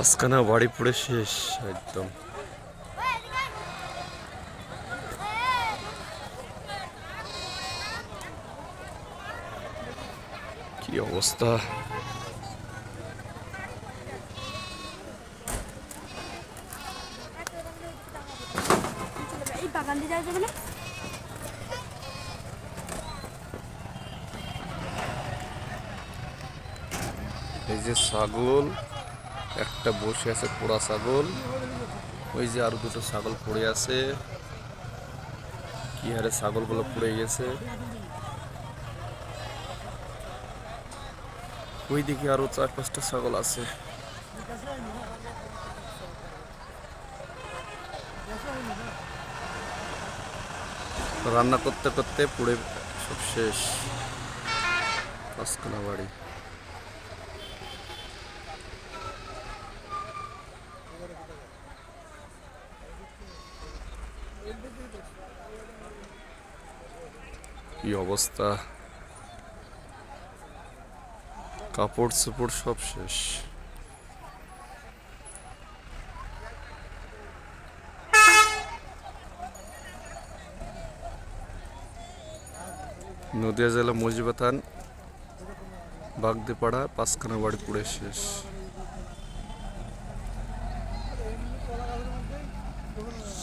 পাঁচখানা বাড়ি পড়ে শেষ একদম। কি অবস্থা? বাগান দিয়ে যাওয়া যাবে না? এই যে ছাগল একটা বসে আছে পোড়া ছাগল। ওই যে আরও দুটো ছাগল পড়ে আছে। কি হারে ছাগলগুলো পড়ে গেছে। ওই দিকে আরও চার পাঁচটা ছাগল আছে। রান্না করতে করতে পুড়ে সব শেষ। পাঁচখানা বাড়ি। কি অবস্থা? কাপড় চোপড় সব শেষ। নদিয়া জেলা মজিবাথান বাগদিপাড়া পাঁচখানা বাড়ি পুড়ে শেষ।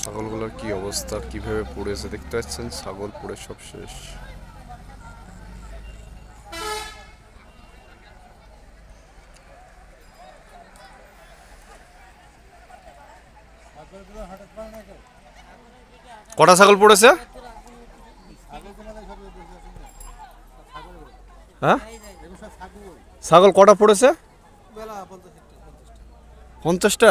ছাগলগুলোর কি অবস্থা? কীভাবে পড়েছে? দেখতে পাচ্ছেন, ছাগল পড়ে সব শেষ। কটা ছাগল পড়েছে? হ্যাঁ? ছাগল কটা পড়েছে? পঞ্চাশটা।